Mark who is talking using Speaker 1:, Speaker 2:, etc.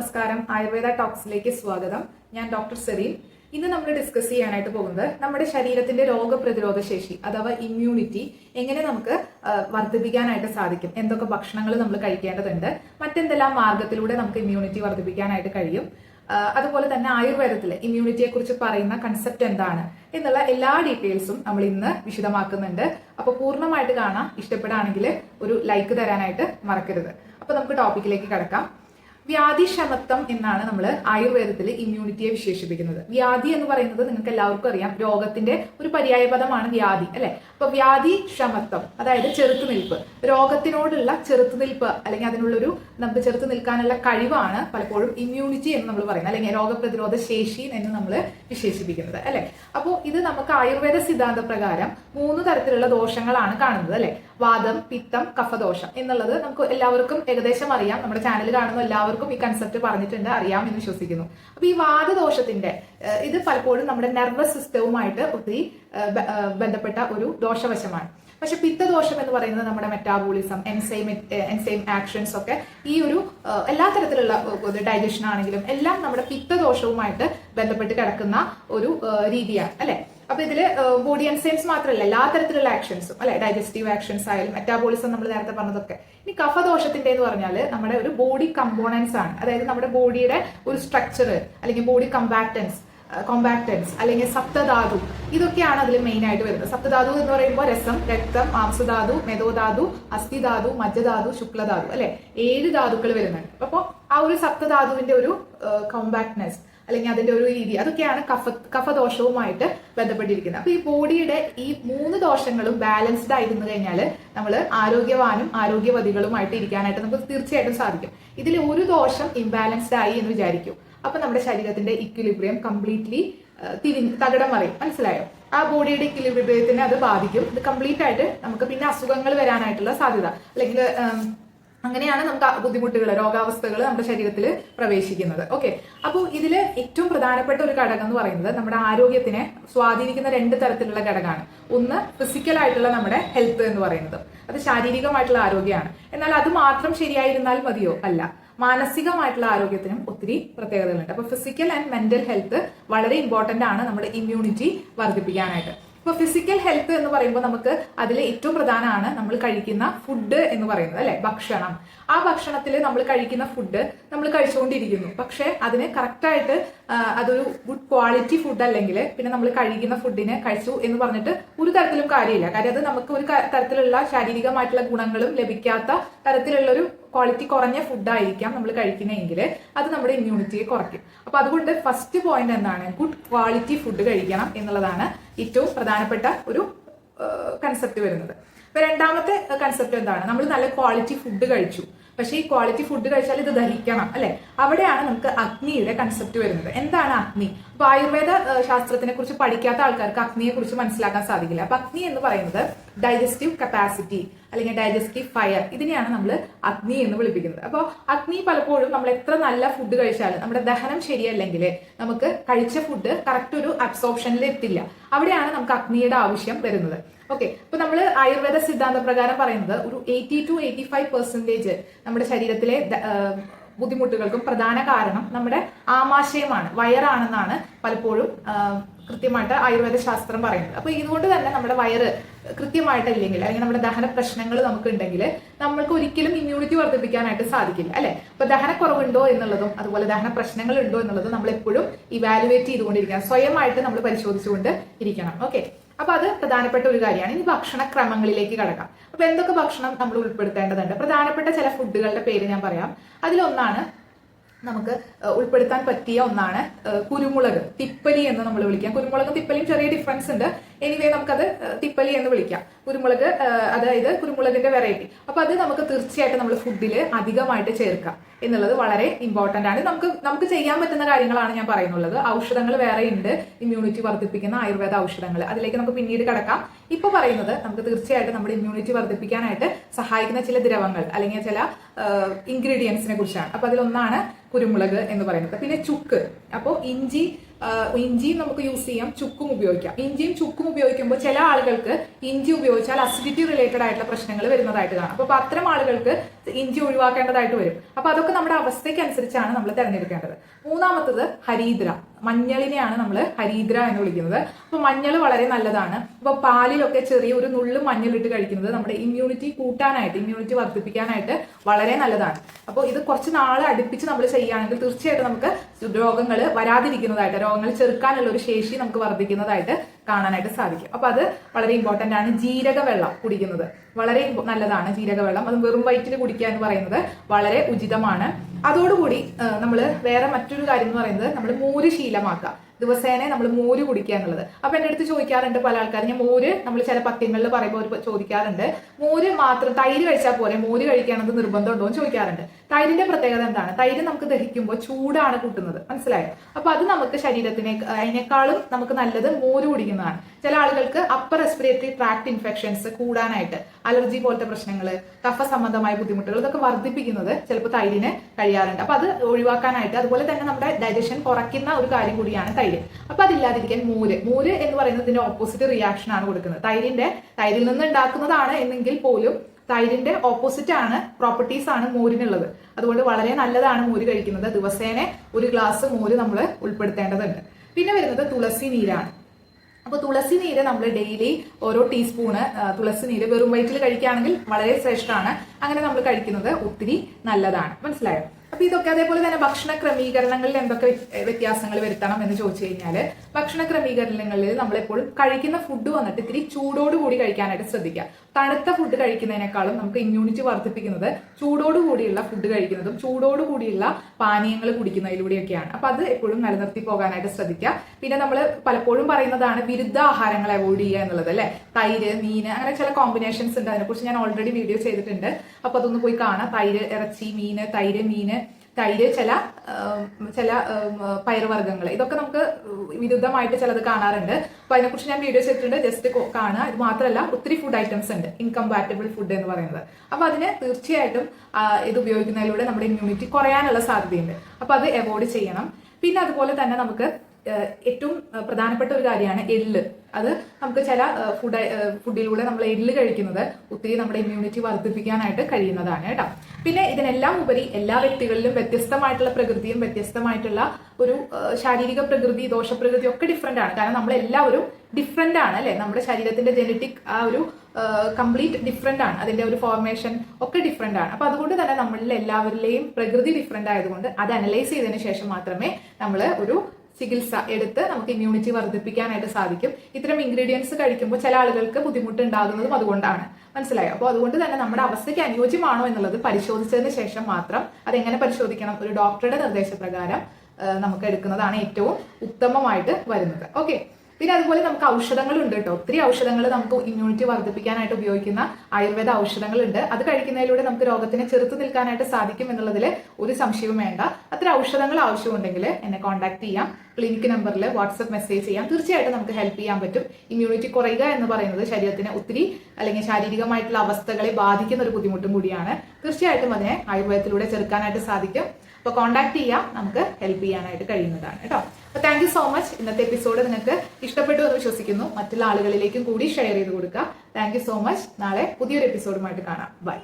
Speaker 1: നമസ്കാരം. ആയുർവേദ ടോക്സിലേക്ക് സ്വാഗതം. ഞാൻ ഡോക്ടർ സെറീൻ. ഇന്ന് നമ്മൾ ഡിസ്കസ് ചെയ്യാനായിട്ട് പോകുന്നത് നമ്മുടെ ശരീരത്തിന്റെ രോഗപ്രതിരോധ ശേഷി അഥവാ ഇമ്മ്യൂണിറ്റി എങ്ങനെ നമുക്ക് വർദ്ധിപ്പിക്കാനായിട്ട് സാധിക്കും. എന്തൊക്കെ ഭക്ഷണങ്ങൾ നമ്മൾ കഴിക്കേണ്ടതുണ്ട്. മറ്റെന്തെല്ലാം മാർഗത്തിലൂടെ നമുക്ക് ഇമ്മ്യൂണിറ്റി വർദ്ധിപ്പിക്കാനായിട്ട് കഴിയും. അതുപോലെ തന്നെ ആയുർവേദത്തിൽ ഇമ്മ്യൂണിറ്റിയെ കുറിച്ച് പറയുന്ന കൺസെപ്റ്റ് എന്താണ് എന്നുള്ള എല്ലാ ഡീറ്റെയിൽസും നമ്മൾ ഇന്ന് വിശദമാക്കുന്നുണ്ട്. അപ്പോൾ പൂർണമായിട്ട് കാണാം. ഇഷ്ടപ്പെടുകയാണെങ്കിൽ ഒരു ലൈക്ക് തരാനായിട്ട് മറക്കരുത്. അപ്പോൾ നമുക്ക് ടോപ്പിക്കിലേക്ക് കടക്കാം. വ്യാധിക്ഷമത്വം എന്നാണ് നമ്മൾ ആയുർവേദത്തിൽ ഇമ്മ്യൂണിറ്റിയെ വിശേഷിപ്പിക്കുന്നത്. വ്യാധി എന്ന് പറയുന്നത് നിങ്ങൾക്ക് എല്ലാവർക്കും അറിയാം. രോഗത്തിന്റെ ഒരു പര്യായ പദമാണ് വ്യാധി അല്ലെ? അപ്പൊ വ്യാധി ക്ഷമത്വം അതായത് ചെറുത്തുനിൽപ്പ്. രോഗത്തിനോടുള്ള ചെറുത്തുനിൽപ്പ് അല്ലെങ്കിൽ അതിനുള്ളൊരു നമുക്ക് ചെറുത്തു നിൽക്കാനുള്ള കഴിവാണ് പലപ്പോഴും ഇമ്മ്യൂണിറ്റി എന്ന് നമ്മൾ പറയുന്നത് അല്ലെങ്കിൽ രോഗപ്രതിരോധ ശേഷി എന്ന് നമ്മൾ വിശേഷിപ്പിക്കുന്നത് അല്ലെ? അപ്പോൾ ഇത് നമുക്ക് ആയുർവേദ സിദ്ധാന്ത പ്രകാരം മൂന്ന് തരത്തിലുള്ള ദോഷങ്ങളാണ് കാണുന്നത് അല്ലെ? വാദം പിത്തം കഫദോഷം എന്നുള്ളത് നമുക്ക് എല്ലാവർക്കും ഏകദേശം അറിയാം. നമ്മുടെ ചാനൽ കാണുന്ന എല്ലാവർക്കും ഈ കൺസെപ്റ്റ് പറഞ്ഞിട്ടുണ്ട് അറിയാം എന്ന് വിശ്വസിക്കുന്നു. അപ്പൊ ഈ വാദദോഷത്തിന്റെ ഇത് പലപ്പോഴും നമ്മുടെ നെർവസ് സിസ്റ്റവുമായിട്ട് ഒത്തിരി ബന്ധപ്പെട്ട ഒരു ദോഷവശമാണ്. പക്ഷെ പിത്തദോഷം എന്ന് പറയുന്നത് നമ്മുടെ മെറ്റാബോളിസം എൻസൈം എൻസൈം ആക്ഷൻസ് ഒക്കെ ഈ ഒരു എല്ലാ തരത്തിലുള്ള ഡൈജഷൻ ആണെങ്കിലും എല്ലാം നമ്മുടെ പിത്തദോഷവുമായിട്ട് ബന്ധപ്പെട്ട് കിടക്കുന്ന ഒരു രീതിയാണ് അല്ലെ? അപ്പൊ ഇതിൽ ബോഡി എൻസൈംസ് മാത്രമല്ല എല്ലാ തരത്തിലുള്ള ആക്ഷൻസും അല്ലെ? ഡൈജസ്റ്റീവ് ആക്ഷൻസ് ആയാലും മെറ്റാബോളിസം നമ്മൾ നേരത്തെ പറഞ്ഞതൊക്കെ. ഇനി കഫദോഷത്തിന്റെ എന്ന് പറഞ്ഞാൽ നമ്മുടെ ഒരു ബോഡി കമ്പോണൻസ് ആണ്. അതായത് നമ്മുടെ ബോഡിയുടെ ഒരു സ്ട്രക്ചർ അല്ലെങ്കിൽ ബോഡി കമ്പാക്ടൻസ് കോമ്പാക്ടൻസ് അല്ലെങ്കിൽ സപ്തധാതു ഇതൊക്കെയാണ് അതിൽ മെയിൻ ആയിട്ട് വരുന്നത്. സപ്തധാതു എന്ന് പറയുമ്പോൾ രസം രക്തം മാംസധാതു മെതോധാതു അസ്ഥിധാതു മജ്ജധാതു ശുക്ലധാതു അല്ലെ? ഏഴ് ധാതുക്കൾ വരുന്നുണ്ട്. അപ്പോൾ ആ ഒരു സപ്തധാതുവിന്റെ ഒരു കോമ്പാക്ട്നെസ് അല്ലെങ്കിൽ അതിന്റെ ഒരു രീതി. അതൊക്കെയാണ് കഫ കഫദോഷവുമായിട്ട് ബന്ധപ്പെട്ടിരിക്കുന്നത്. അപ്പൊ ഈ ബോഡിയുടെ ഈ മൂന്ന് ദോഷങ്ങളും ബാലൻസ്ഡ് ആയിരുന്നു കഴിഞ്ഞാൽ നമ്മൾ ആരോഗ്യവാനും ആരോഗ്യവതികളുമായിട്ട് ഇരിക്കാനായിട്ട് നമുക്ക് തീർച്ചയായിട്ടും സാധിക്കും. ഇതിൽ ഒരു ദോഷം ഇംബാലൻസ്ഡ് ആയി എന്ന് വിചാരിക്കും. അപ്പൊ നമ്മുടെ ശരീരത്തിന്റെ ഇക്വിലിബ്രിയം കംപ്ലീറ്റ്ലി തിരിഞ്ഞ് തകിടം മറിയും. മനസ്സിലായോ? ആ ബോഡിയുടെ ഇക്വിലിബ്രിയത്തിനെ അത് ബാധിക്കും. ഇത് കംപ്ലീറ്റ് ആയിട്ട് നമുക്ക് പിന്നെ അസുഖങ്ങൾ വരാനായിട്ടുള്ള സാധ്യത. അല്ലെങ്കിൽ അങ്ങനെയാണ് നമുക്ക് ബുദ്ധിമുട്ടുകൾ രോഗാവസ്ഥകൾ നമ്മുടെ ശരീരത്തിൽ പ്രവേശിക്കുന്നത്. ഓക്കെ അപ്പോൾ ഇതിൽ ഏറ്റവും പ്രധാനപ്പെട്ട ഒരു ഘടകം എന്ന് പറയുന്നത് നമ്മുടെ ആരോഗ്യത്തിനെ സ്വാധീനിക്കുന്ന രണ്ട് തരത്തിലുള്ള ഘടകമാണ്. ഒന്ന് ഫിസിക്കലായിട്ടുള്ള നമ്മുടെ ഹെൽത്ത് എന്ന് പറയുന്നത്. അത് ശാരീരികമായിട്ടുള്ള ആരോഗ്യമാണ്. എന്നാൽ അത് മാത്രം ശരിയായിരുന്നാൽ മതിയോ? അല്ല. മാനസികമായിട്ടുള്ള ആരോഗ്യത്തിനും ഒത്തിരി പ്രത്യേകതകളുണ്ട്. അപ്പോൾ ഫിസിക്കൽ ആൻഡ് മെന്റൽ ഹെൽത്ത് വളരെ ഇമ്പോർട്ടന്റ് ആണ് നമ്മുടെ ഇമ്മ്യൂണിറ്റി വർദ്ധിപ്പിക്കാനായിട്ട്. ഇപ്പൊ ഫിസിക്കൽ ഹെൽത്ത് എന്ന് പറയുമ്പോൾ നമുക്ക് അതിൽ ഏറ്റവും പ്രധാനമാണ് നമ്മൾ കഴിക്കുന്ന ഫുഡ് എന്ന് പറയുന്നത് അല്ലെ? ഭക്ഷണം. ആ ഭക്ഷണത്തിൽ നമ്മൾ കഴിക്കുന്ന ഫുഡ് നമ്മൾ കഴിച്ചുകൊണ്ടിരിക്കുന്നു. പക്ഷെ അതിന് കറക്റ്റായിട്ട് അതൊരു ഗുഡ് ക്വാളിറ്റി ഫുഡ് അല്ലെങ്കിൽ പിന്നെ നമ്മൾ കഴിക്കുന്ന ഫുഡിനെ കഴിച്ചു എന്ന് പറഞ്ഞിട്ട് ഒരു തരത്തിലും കാര്യമില്ല. കാര്യം അത് നമുക്ക് ഒരു തരത്തിലുള്ള ശാരീരികമായിട്ടുള്ള ഗുണങ്ങളും ലഭിക്കാത്ത തരത്തിലുള്ള ഒരു ക്വാളിറ്റി കുറഞ്ഞ ഫുഡായിരിക്കാം നമ്മൾ കഴിക്കുന്നതെങ്കിൽ അത് നമ്മുടെ ഇമ്മ്യൂണിറ്റിയെ കുറയ്ക്കും. അപ്പൊ അതുകൊണ്ട് ഫസ്റ്റ് പോയിന്റ് എന്താണ്? ഗുഡ് ക്വാളിറ്റി ഫുഡ് കഴിക്കണം എന്നുള്ളതാണ് ഏറ്റവും പ്രധാനപ്പെട്ട ഒരു കൺസെപ്റ്റ് വരുന്നത്. ഇപ്പൊ രണ്ടാമത്തെ കൺസെപ്റ്റ് എന്താണ്? നമ്മൾ നല്ല ക്വാളിറ്റി ഫുഡ് കഴിച്ചു. പക്ഷേ ഈ ക്വാളിറ്റി ഫുഡ് കഴിച്ചാൽ ഇത് ദഹിക്കണം അല്ലെ? അവിടെയാണ് നമുക്ക് അഗ്നിയുടെ കൺസെപ്റ്റ് വരുന്നത്. എന്താണ് അഗ്നി? അപ്പൊ ആയുർവേദ ശാസ്ത്രത്തിനെ കുറിച്ച് പഠിക്കാത്ത ആൾക്കാർക്ക് അഗ്നിയെ കുറിച്ച് മനസ്സിലാക്കാൻ സാധിക്കില്ല. അപ്പൊ അഗ്നി എന്ന് പറയുന്നത് ഡൈജസ്റ്റീവ് കപ്പാസിറ്റി അല്ലെങ്കിൽ ഡൈജസ്റ്റീവ് ഫയർ ഇതിനെയാണ് നമ്മൾ അഗ്നി എന്ന് വിളിപ്പിക്കുന്നത്. അപ്പോൾ അഗ്നി പലപ്പോഴും നമ്മൾ എത്ര നല്ല ഫുഡ് കഴിച്ചാലും നമ്മുടെ ദഹനം ശരിയല്ലെങ്കിൽ നമുക്ക് കഴിച്ച ഫുഡ് കറക്റ്റ് ഒരു അബ്സോർപ്ഷനിൽ എത്തില്ല. അവിടെയാണ് നമുക്ക് അഗ്നിയുടെ ആവശ്യം വരുന്നത്. ഓക്കെ അപ്പൊ നമ്മൾ ആയുർവേദ സിദ്ധാന്ത പ്രകാരം പറയുന്നത് ഒരു eighty to eighty five percentage നമ്മുടെ ശരീരത്തിലെ ബുദ്ധിമുട്ടുകൾക്കും പ്രധാന കാരണം നമ്മുടെ ആമാശയമാണ് വയറാണെന്നാണ് പലപ്പോഴും കൃത്യമായിട്ട് ആയുർവേദ ശാസ്ത്രം പറയുന്നത്. അപ്പൊ ഇതുകൊണ്ട് തന്നെ നമ്മുടെ വയറ് കൃത്യമായിട്ടില്ലെങ്കിൽ അല്ലെങ്കിൽ നമ്മുടെ ദഹന പ്രശ്നങ്ങൾ നമുക്ക് ഉണ്ടെങ്കിൽ നമ്മൾക്ക് ഒരിക്കലും ഇമ്മ്യൂണിറ്റി വർദ്ധിപ്പിക്കാനായിട്ട് സാധിക്കില്ല അല്ലെ? അപ്പൊ ദഹനക്കുറവുണ്ടോ എന്നുള്ളതും അതുപോലെ ദഹന പ്രശ്നങ്ങൾ ഉണ്ടോ എന്നുള്ളതും നമ്മൾ എപ്പോഴും ഇവാലുവേറ്റ് ചെയ്തുകൊണ്ടിരിക്കണം. സ്വയമായിട്ട് നമ്മൾ പരിശോധിച്ചുകൊണ്ട് ഇരിക്കണം. ഓക്കെ അപ്പൊ അത് പ്രധാനപ്പെട്ട ഒരു കാര്യമാണ്. ഇനി ഭക്ഷണക്രമങ്ങളിലേക്ക് കടക്കാം. അപ്പൊ എന്തൊക്കെ ഭക്ഷണം നമ്മൾ ഉൾപ്പെടുത്തേണ്ടതുണ്ട്? പ്രധാനപ്പെട്ട ചില ഫുഡുകളുടെ പേര് ഞാൻ പറയാം. അതിലൊന്നാണ് നമുക്ക് ഉൾപ്പെടുത്താൻ പറ്റിയ ഒന്നാണ് കുരുമുളക് തിപ്പലി എന്ന് നമ്മൾ വിളിക്കാം. കുരുമുളകും തിപ്പലിയും ചെറിയ ഡിഫറൻസ് ഉണ്ട്. എനിവേ നമുക്കത് തിപ്പലി എന്ന് വിളിക്കാം. കുരുമുളക് അതായത് കുരുമുളകിന്റെ വെറൈറ്റി അപ്പൊ അത് നമുക്ക് തീർച്ചയായിട്ടും നമ്മൾ ഫുഡിൽ അധികമായിട്ട് ചേർക്കാം എന്നുള്ളത് വളരെ ഇമ്പോർട്ടന്റ് ആണ്. നമുക്ക് നമുക്ക് ചെയ്യാൻ പറ്റുന്ന കാര്യങ്ങളാണ് ഞാൻ പറയുന്നുള്ളത്. ഔഷധങ്ങൾ വേറെ ഉണ്ട്. ഇമ്മ്യൂണിറ്റി വർദ്ധിപ്പിക്കുന്ന ആയുർവേദ ഔഷധങ്ങൾ. അതിലേക്ക് നമുക്ക് പിന്നീട് കിടക്കാം. ഇപ്പൊ പറയുന്നത് നമുക്ക് തീർച്ചയായിട്ടും നമ്മുടെ ഇമ്മ്യൂണിറ്റി വർദ്ധിപ്പിക്കാനായിട്ട് സഹായിക്കുന്ന ചില ദ്രവങ്ങൾ അല്ലെങ്കിൽ ചില ഇൻഗ്രീഡിയൻസിനെ കുറിച്ചാണ്. അപ്പൊ അതിലൊന്നാണ് കുരുമുളക് എന്ന് പറയുന്നത്. പിന്നെ ചുക്ക്. അപ്പോൾ ഇഞ്ചി ഇഞ്ചിയും നമുക്ക് യൂസ് ചെയ്യാം. ചുക്കും ഉപയോഗിക്കാം. ഇഞ്ചിയും ചുക്കും ഉപയോഗിക്കുമ്പോൾ ചില ആളുകൾക്ക് ഇഞ്ചി ഉപയോഗിച്ചാൽ അസിഡിറ്റി റിലേറ്റഡ് ആയിട്ടുള്ള പ്രശ്നങ്ങൾ വരുന്നതായിട്ട് കാണാം. അപ്പോൾ അത്തരം ആളുകൾക്ക് ഇഞ്ചി ഒഴിവാക്കേണ്ടതായിട്ട് വരും. അപ്പോൾ അതൊക്കെ നമ്മുടെ അവസ്ഥയ്ക്ക് അനുസരിച്ചാണ് നമ്മൾ തിരഞ്ഞെടുക്കേണ്ടത്. മൂന്നാമത്തത് ഹരീദ്ര. മഞ്ഞളിനെയാണ് നമ്മൾ ഹരീദ്ര എന്ന് വിളിക്കുന്നത്. അപ്പോൾ മഞ്ഞൾ വളരെ നല്ലതാണ്. ഇപ്പോൾ പാലിലൊക്കെ ചെറിയ ഒരു നുള്ള് മഞ്ഞളിട്ട് കഴിക്കുന്നത് നമ്മുടെ ഇമ്മ്യൂണിറ്റി കൂട്ടാനായിട്ട് ഇമ്മ്യൂണിറ്റി വർദ്ധിപ്പിക്കാനായിട്ട് വളരെ നല്ലതാണ്. അപ്പോൾ ഇത് കുറച്ച് നാൾ അടുപ്പിച്ച് നമ്മൾ ചെയ്യുകയാണെങ്കിൽ തീർച്ചയായിട്ടും നമുക്ക് രോഗങ്ങൾ വരാതിരിക്കുന്നതായിട്ട് രോഗങ്ങൾ ചെറുക്കാനുള്ള ഒരു ശേഷി നമുക്ക് വർദ്ധിക്കുന്നതായിട്ട് കാണാനായിട്ട് സാധിക്കും. അപ്പോൾ അത് വളരെ ഇമ്പോർട്ടന്റ് ആണ്. ജീരക വെള്ളം കുടിക്കുന്നത് വളരെ നല്ലതാണ് ജീരക വെള്ളം അത് വെറും വയറ്റിൽ കുടിക്കുക എന്ന് പറയുന്നത് വളരെ ഉചിതമാണ്. അതോടുകൂടി നമ്മൾ വേറെ മറ്റൊരു കാര്യം എന്ന് പറയുന്നത് നമ്മൾ മൂര് ശീലമാക്കുക ദിവസേന നമ്മൾ മോര് കുടിക്കുക എന്നുള്ളത് അപ്പൊ എന്റെ അടുത്ത് ചോദിക്കാറുണ്ട് പല ആൾക്കാർ ഞാൻ മോര് നമ്മൾ ചില പത്യങ്ങളിൽ പറയുമ്പോൾ ചോദിക്കാറുണ്ട്. മോര് മാത്രം തൈര് കഴിച്ചാൽ പോലെ മോര് കഴിക്കാനത് നിർബന്ധമുണ്ടോ എന്ന് ചോദിക്കാറുണ്ട്. തൈരിന്റെ പ്രത്യേകത എന്താണ്? തൈര് നമുക്ക് ദഹിക്കുമ്പോൾ ചൂടാണ് കൂട്ടുന്നത്. മനസ്സിലായോ? അപ്പൊ അത് നമുക്ക് ശരീരത്തിനെ അതിനേക്കാളും നമുക്ക് നല്ലത് മോര് കുടിക്കുന്നതാണ്. ചില ആളുകൾക്ക് അപ്പർ റെസ്പിറേറ്ററി ട്രാക്ട് ഇൻഫെക്ഷൻസ് കൂടാനായിട്ട് അലർജി പോലത്തെ പ്രശ്നങ്ങൾ കഫ സംബന്ധമായ ബുദ്ധിമുട്ടുകൾ ഇതൊക്കെ വർദ്ധിപ്പിക്കുന്നത് ചിലപ്പോൾ തൈരിന് കഴിയാറുണ്ട്. അപ്പൊ അത് ഒഴിവാക്കാനായിട്ട് അതുപോലെ തന്നെ നമ്മുടെ ഡൈജഷൻ കുറയ്ക്കുന്ന ഒരു കാര്യം കൂടിയാണ് തൈര്. അപ്പൊ അതില്ലാതിരിക്കാൻ മോര്. മോര് എന്ന് പറയുന്നതിന്റെ ഓപ്പോസിറ്റ് റിയാക്ഷൻ ആണ് കൊടുക്കുന്നത്. തൈരിന്റെ തൈരിൽ നിന്ന് ഉണ്ടാക്കുന്നതാണ് എന്നെങ്കിൽ പോലും തൈരിന്റെ ഓപ്പോസിറ്റ് ആണ് പ്രോപ്പർട്ടീസ് ആണ് മോരിനുള്ളത്. അതുകൊണ്ട് വളരെ നല്ലതാണ് മോര് കഴിക്കുന്നത്. ദിവസേന ഒരു ഗ്ലാസ് മോര് നമ്മൾ ഉൾപ്പെടുത്തേണ്ടതുണ്ട്. പിന്നെ വരുന്നത് തുളസി നീരാണ്. അപ്പോൾ തുളസി നീര് നമ്മൾ ഡെയിലി ഓരോ ടീസ്പൂണ് തുളസി നീര് വെറും വയറ്റിൽ കഴിക്കുകയാണെങ്കിൽ വളരെ ശ്രേഷ്ഠമാണ് അങ്ങനെ നമ്മൾ കഴിക്കുന്നത് ഒത്തിരി നല്ലതാണ്. മനസ്സിലായോ? അപ്പൊ ഇതൊക്കെ അതേപോലെ തന്നെ ഭക്ഷണ ക്രമീകരണങ്ങളിൽ എന്തൊക്കെ വ്യ- വ്യത്യാസങ്ങൾ വരുത്തണം എന്ന് ചോദിച്ചു കഴിഞ്ഞാൽ ഭക്ഷണ ക്രമീകരണങ്ങളിൽ നമ്മളെപ്പോഴും കഴിക്കുന്ന ഫുഡ് വന്നിട്ട് ഇത്തിരി ചൂടോടുകൂടി കഴിക്കാനായിട്ട് ശ്രദ്ധിക്കുക. തണുത്ത ഫുഡ് കഴിക്കുന്നതിനേക്കാളും നമുക്ക് ഇമ്മ്യൂണിറ്റി വർദ്ധിപ്പിക്കുന്നത് ചൂടോടുകൂടിയുള്ള ഫുഡ് കഴിക്കുന്നതും ചൂടോടുകൂടിയുള്ള പാനീയങ്ങൾ കുടിക്കുന്നതിലൂടെയൊക്കെയാണ്. അപ്പൊ അത് എപ്പോഴും നിലനിർത്തി പോകാനായിട്ട് ശ്രദ്ധിക്കുക. പിന്നെ നമ്മൾ പലപ്പോഴും പറയുന്നതാണ് വിരുദ്ധ ആഹാരങ്ങൾ അവോയ്ഡ് ചെയ്യുക എന്നുള്ളത് അല്ലെ? തൈര് മീന് അങ്ങനെ ചില കോമ്പിനേഷൻസ് ഉണ്ട്. അതിനെക്കുറിച്ച് ഞാൻ ഓൾറെഡി വീഡിയോ ചെയ്തിട്ടുണ്ട്. അപ്പൊ അതൊന്ന് പോയി കാണാം. തൈര് ഇറച്ചി മീന് തൈര് മീന് തൈര് ചില ചില പയറുവർഗങ്ങൾ. ഇതൊക്കെ നമുക്ക് വിരുദ്ധമായിട്ട് ചിലത് കാണാറുണ്ട്. അപ്പൊ അതിനെക്കുറിച്ച് ഞാൻ വീഡിയോ ചെയ്തിട്ടുണ്ട്. ജസ്റ്റ് കാണുക. ഇത് മാത്രമല്ല ഒത്തിരി ഫുഡ് ഐറ്റംസ് ഉണ്ട്. ഇൻകമ്പാറ്റബിൾ ഫുഡ് എന്ന് പറയുന്നത്. അപ്പൊ അതിന് തീർച്ചയായിട്ടും ഇത് ഉപയോഗിക്കുന്നതിലൂടെ നമ്മുടെ ഇമ്മ്യൂണിറ്റി കുറയാനുള്ള സാധ്യതയുണ്ട്. അപ്പൊ അത് അവോയ്ഡ് ചെയ്യണം. പിന്നെ അതുപോലെ തന്നെ നമുക്ക് ഏറ്റവും പ്രധാനപ്പെട്ട ഒരു കാര്യമാണ് എള്ള് അത് നമുക്ക് ചില ഫുഡ് ഫുഡിലൂടെ നമ്മൾ എള്ള് കഴിക്കുന്നത് ഒത്തിരി നമ്മുടെ ഇമ്മ്യൂണിറ്റി വർദ്ധിപ്പിക്കാനായിട്ട് കഴിയുന്നതാണ് കേട്ടോ. പിന്നെ ഇതിനെല്ലാം ഉപരി എല്ലാ വ്യക്തികളിലും വ്യത്യസ്തമായിട്ടുള്ള പ്രകൃതിയും വ്യത്യസ്തമായിട്ടുള്ള ഒരു ശാരീരിക പ്രകൃതി ദോഷപ്രകൃതി ഒക്കെ ഡിഫറെന്റ് ആണ്. കാരണം നമ്മളെല്ലാവരും ഡിഫറെന്റ് ആണ് അല്ലെ? നമ്മുടെ ശരീരത്തിന്റെ ജനറ്റിക് ആ ഒരു കംപ്ലീറ്റ് ഡിഫറെന്റ് ആണ്. അതിന്റെ ഒരു ഫോർമേഷൻ ഒക്കെ ഡിഫറെന്റ് ആണ്. അപ്പൊ അതുകൊണ്ട് തന്നെ നമ്മളിൽ എല്ലാവരിലെയും പ്രകൃതി ഡിഫറെന്റ് ആയതുകൊണ്ട് അത് അനലൈസ് ചെയ്തതിനു ശേഷം മാത്രമേ നമ്മൾ ഒരു ചികിത്സ എടുത്ത് നമുക്ക് ഇമ്മ്യൂണിറ്റി വർദ്ധിപ്പിക്കാനായിട്ട് സാധിക്കും. ഇത്തരം ഇൻഗ്രീഡിയൻസ് കഴിക്കുമ്പോൾ ചില ആളുകൾക്ക് ബുദ്ധിമുട്ട് ഉണ്ടാകുന്നതും അതുകൊണ്ടാണ്. മനസ്സിലായോ? അപ്പോൾ അതുകൊണ്ട് തന്നെ നമ്മുടെ അവസ്ഥയ്ക്ക് അനുയോജ്യമാണോ എന്നുള്ളത് പരിശോധിച്ചതിന് ശേഷം മാത്രം അതെങ്ങനെ പരിശോധിക്കണം? ഒരു ഡോക്ടറുടെ നിർദ്ദേശപ്രകാരം നമുക്ക് എടുക്കുന്നതാണ് ഏറ്റവും ഉത്തമമായിട്ട് വരുന്നത്. ഓക്കെ. പിന്നെ അതുപോലെ നമുക്ക് ഔഷധങ്ങളുണ്ട് കേട്ടോ. ഒത്തിരി ഔഷധങ്ങൾ നമുക്ക് ഇമ്മ്യൂണിറ്റി വർദ്ധിപ്പിക്കാനായിട്ട് ഉപയോഗിക്കുന്ന ആയുർവേദ ഔഷധങ്ങളുണ്ട്. അത് കഴിക്കുന്നതിലൂടെ നമുക്ക് രോഗത്തിനെ ചെറുത്തു നിൽക്കാനായിട്ട് സാധിക്കും എന്നുള്ളതിൽ ഒരു സംശയവും വേണ്ട. അത്ര ഔഷധങ്ങൾ ആവശ്യമുണ്ടെങ്കിൽ എന്നെ കോൺടാക്ട് ചെയ്യാം. ക്ലിനിക്ക് നമ്പറിൽ വാട്സപ്പ് മെസ്സേജ് ചെയ്യാം. തീർച്ചയായിട്ടും നമുക്ക് ഹെൽപ്പ് ചെയ്യാൻ പറ്റും. ഇമ്മ്യൂണിറ്റി കുറയുക എന്ന് പറയുന്നത് ശരീരത്തിന് ഒത്തിരി അല്ലെങ്കിൽ ശാരീരികമായിട്ടുള്ള അവസ്ഥകളെ ബാധിക്കുന്ന ഒരു ബുദ്ധിമുട്ടും കൂടിയാണ്. തീർച്ചയായിട്ടും അതിനെ ആയുർവേദത്തിലൂടെ ചെറുക്കാനായിട്ട് സാധിക്കും. അപ്പോൾ കോൺടാക്ട് ചെയ്യാം. നമുക്ക് ഹെൽപ്പ് ചെയ്യാനായിട്ട് കഴിയുന്നതാണ് കേട്ടോ. അപ്പോൾ താങ്ക് യു സോ മച്ച് ഇന്നത്തെ എപ്പിസോഡ് നിങ്ങൾക്ക് ഇഷ്ടപ്പെട്ടു എന്ന് വിശ്വസിക്കുന്നു. മറ്റുള്ള ആളുകളിലേക്കും കൂടി ഷെയർ ചെയ്ത് കൊടുക്കുക. താങ്ക് യു സോ മച്ച് നാളെ പുതിയൊരു എപ്പിസോഡുമായിട്ട് കാണാം. ബൈ